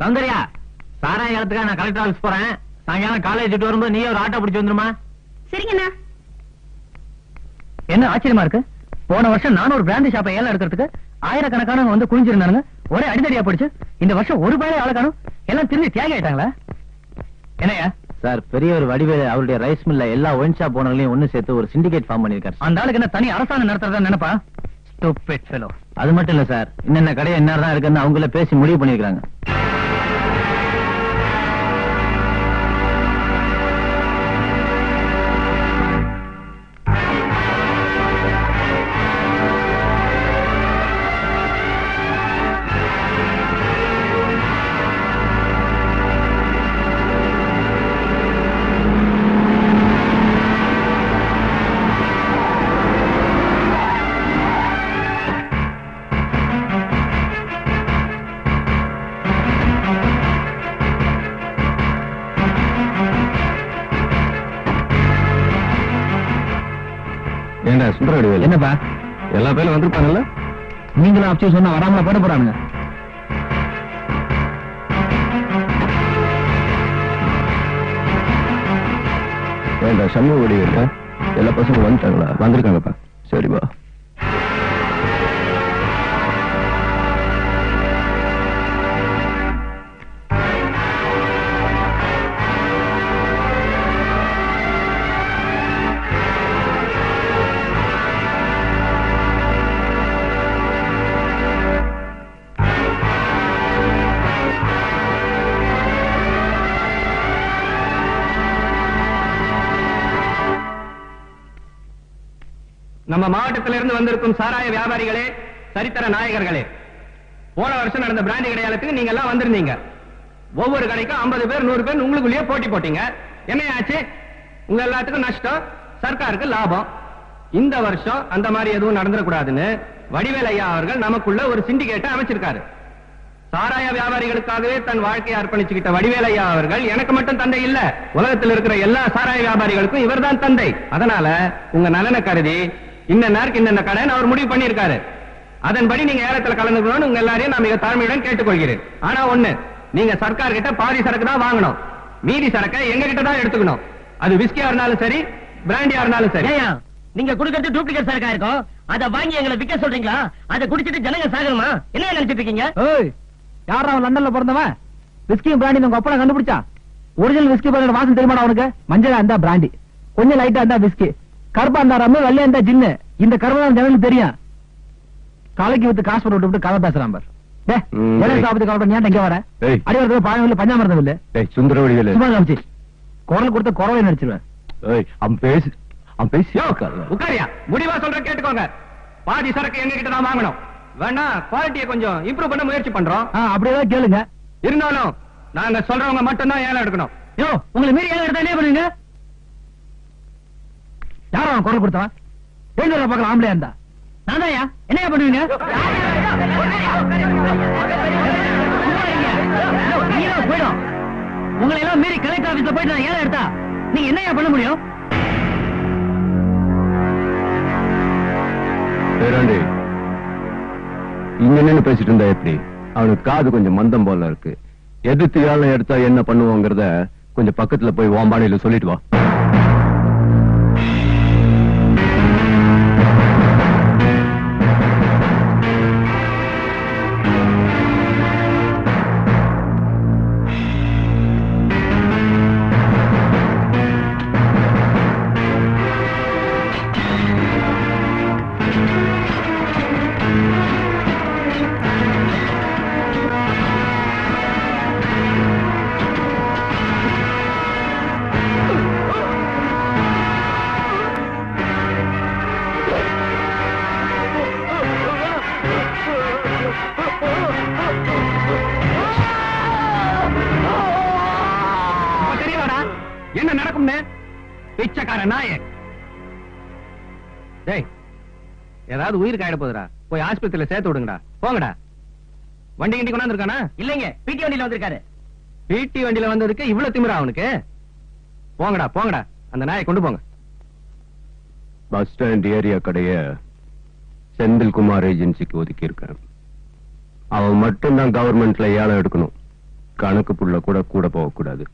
சௌந்தர்யா சாராய காலத்துக்காக நான் collector office போறேன். சாயங்காலம் காலேஜ் விட்டு வரும்போது நீ ஒரு ஆட்டோ பிடிச்சு வந்துருமா? சரிங்கண்ணா. என்ன ஆச்சரியமா இருக்கு? போன வருஷம் நானூறு பிராந்தி ஷாப்பை ஏலம் எடுக்கிறதுக்கு ஆயிரக்கணக்கானவங்க வந்து குளிஞ்சிருந்தானுங்க ஒரே அடிதடியா போயிடுச்சு. இந்த வருஷம் ஒரு பேரை ஆள காணும் எல்லாம் திரும்பி தியாகி ஆயிட்டாங்களா என்னையா சார் பெரியவர் வடிவேலு அவருடைய ரைஸ் மில்ல எல்லா ஒயின் ஷாப் ஓனர்களையும் ஒண்ணு சேர்த்து ஒரு சிண்டிகேட் ஃபார்ம் பண்ணிருக்காரு அந்த ஆளுக்கு என்ன தனி அரசாங்கம் நடத்துறதா நினைப்பா? Stupid fellow. அது மட்டும் இல்ல சார். இன்னென்ன கடை என்ன தான் இருக்குன்னு அவங்கள பேசி முடிவு பண்ணிருக்காங்க ஏண்டா சுந்தர வடிவேலு என்னப்பா? எல்லா பேரும் வந்திருப்பாங்கல்ல? நீங்களும் அப்படி சொன்னா வராமல போட போறானுங்க. ஏண்டா சண்முக வடிவேலு எல்லா பசங்களும் வந்துட்டாங்களா? வந்திருக்காங்கப்பா. சரிப்பா. நம்ம மாவட்டத்திலிருந்து வந்திருக்கும் சாராய வியாபாரிகளே சரித்திர நாயகர்களே போன வருஷம் நடந்த பிராண்டி கடையாளத்துக்கு நீங்க எல்லாம் வந்திருந்தீங்க. ஒவ்வொரு கடைக்கும் 50 பேர் நூறு பேர் உங்களுக்குள்ளேயே போட்டி போட்டீங்க. என்ன ஆச்சு உங்க எல்லாத்துக்கும் நஷ்டம் சர்க்காருக்கு லாபம். இந்த வருஷம் அந்த மாதிரி எதுவும் நடந்துடக்கூடாதுன்னு வடிவேல் ஐயா அவர்கள் நமக்குள்ள ஒரு சிண்டிகேட்டை அமைச்சிருக்காரு. சாராய வியாபாரிகளுக்காகவே தன் வாழ்க்கையை அர்ப்பணிச்சுக்கிட்ட வடிவேல் ஐயா அவர்கள் எனக்கு மட்டும் தந்தை இல்ல. உலகத்தில் இருக்கிற எல்லா சாராய வியாபாரிகளுக்கும் இவர்தான் தந்தை. அதனால உங்க நலனை கருதி இந்த நேருக்கு இந்த கடன் அவர் முடிவு பண்ணியிருக்காரு. அதன்படி நீங்க ஏலத்துல கலந்துக்கணும்னு உங்க எல்லாரையும் நான் மிக தாழ்மையுடன் கேட்டுக்கொள்கிறேன். ஆனா ஒண்ணு நீங்க சர்க்கார் கிட்ட பாதி சரக்கு தான் வாங்கணும். மீதி சரக்கை எங்க கிட்ட தான் எடுத்துக்கணும். அது விஸ்கியா இருந்தாலும் சரி பிராண்டியா இருந்தாலும் சரி. நீங்க குடுக்கறது டூப்ளிகேட் சரக்கா இருக்கும்? அத வாங்கி எங்களை விக்க சொல்றீங்களா? அத குடிச்சிட்டு ஜனங்க சாகணுமா? என்ன நினைச்சிட்டு இருக்கீங்க? ஏய் யாரா அவன் லண்டன்ல பிறந்தவன் விஸ்கியும் பிராண்டி உங்க அப்பா கண்டுபிடிச்சா? ஒரிஜினல் விஸ்கி பாக்கெட் வாசம் தெரியுமாடா அவனுக்கு மஞ்சளா இருந்தா பிராண்டி. கொஞ்சம் லைட்டா இருந்தா விஸ்கி. கருப்பா இருந்தா ரம்மு வெள்ளையா இருந்தா ஜின்னு. இந்த கருப்பா தான் ஜனங்களுக்கு தெரியும். காலைக்கு வித்து காசு போட்டு விட்டு கதை பேசுறான் பார். பஞ்சாமிரதம் இல்ல டேய். சுந்தர வடிவேலு. சும்மா காமிச்சு குரல் கொடுத்த குறவை நடிச்சிருவேன் முடிவா சொல்ற கேட்டுக்கோங்க. பாதி சரக்கு எங்க கிட்ட தான் வாங்கணும். வேணா குவாலிட்டியை கொஞ்சம் இம்ப்ரூவ் பண்ண முயற்சி பண்றோம். ஆ, அப்படியே கேளுங்க. இருந்தாலும் நாங்க சொல்றவங்க மட்டும்தான் ஏலம் எடுக்கணும். யோ உங்களை மீறி ஏன் எடுத்தா என்ன யாரும் அவன் குரல் கொடுத்தவன் எழுந்துற பக்கம் ஆம்பளையா இருந்தா? நான்தாயா என்னையா பண்ணுவீங்க? போயிடும். உங்களை எல்லாம் மீறி கலெக்டர் ஆபீஸ்ல போயிட்டு நான் எடுத்தா நீங்க என்னையா பண்ண முடியும்? பேராண்டி இங்க நின்னு பேசிட்டு இருந்தா எப்படி? அவனுக்கு காது கொஞ்சம் மந்தம் போல இருக்கு. எதிர்த்து ஏழம் எடுத்தா என்ன பண்ணுவோங்கிறத கொஞ்சம் பக்கத்துல போய் ஓம்பானையில சொல்லிட்டு வா. என்ன பிச்சைக்கார நாயே டேய் ஏதாவது உயிர் காயிட போகுதுடா போய் ஆஸ்பத்திரியில சேர்த்து விடுங்கடா. போங்கடா. வண்டி கிண்டி கொண்டாந்து இருக்கானா இல்லைங்க பிடி வண்டியில வந்திருக்காரு. பிடி வண்டியில வந்ததுக்கு இவ்வளவு திமிரா அவனுக்கு? போங்கடா போங்கடா. அந்த நாயை கொண்டு போங்க. பஸ் ஸ்டாண்ட் ஏரியா கடைய செந்தில்குமார் ஏஜென்சிக்கு ஒதுக்கி இருக்கேன் அவன் மட்டும்தான் கவர்மெண்ட்ல ஏலம் எடுக்கணும். கணக்கு புள்ள கூட கூட போகக்கூடாது.